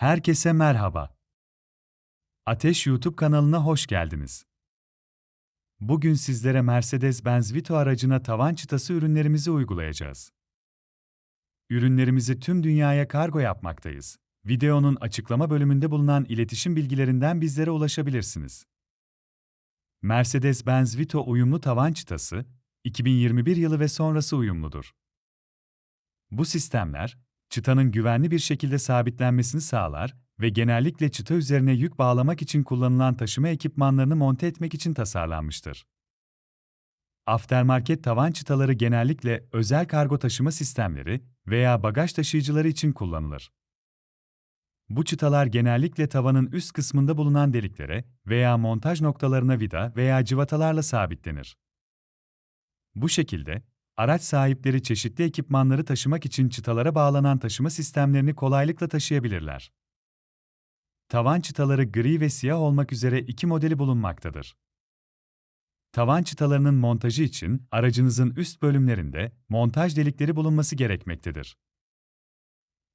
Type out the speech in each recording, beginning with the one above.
Herkese merhaba. Ateş YouTube kanalına hoş geldiniz. Bugün sizlere Mercedes-Benz Vito aracına tavan çıtası ürünlerimizi uygulayacağız. Ürünlerimizi tüm dünyaya kargo yapmaktayız. Videonun açıklama bölümünde bulunan iletişim bilgilerinden bizlere ulaşabilirsiniz. Mercedes-Benz Vito uyumlu tavan çıtası, 2021 yılı ve sonrası uyumludur. Bu sistemler, çıtanın güvenli bir şekilde sabitlenmesini sağlar ve genellikle çıta üzerine yük bağlamak için kullanılan taşıma ekipmanlarını monte etmek için tasarlanmıştır. Aftermarket tavan çıtaları genellikle özel kargo taşıma sistemleri veya bagaj taşıyıcıları için kullanılır. Bu çıtalar genellikle tavanın üst kısmında bulunan deliklere veya montaj noktalarına vida veya cıvatalarla sabitlenir. Bu şekilde, araç sahipleri çeşitli ekipmanları taşımak için çıtalara bağlanan taşıma sistemlerini kolaylıkla taşıyabilirler. Tavan çıtaları gri ve siyah olmak üzere iki modeli bulunmaktadır. Tavan çıtalarının montajı için aracınızın üst bölümlerinde montaj delikleri bulunması gerekmektedir.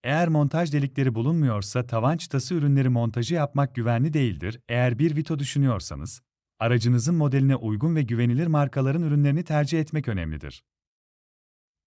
Eğer montaj delikleri bulunmuyorsa tavan çıtası ürünleri montajı yapmak güvenli değildir. Eğer bir Vito düşünüyorsanız, aracınızın modeline uygun ve güvenilir markaların ürünlerini tercih etmek önemlidir.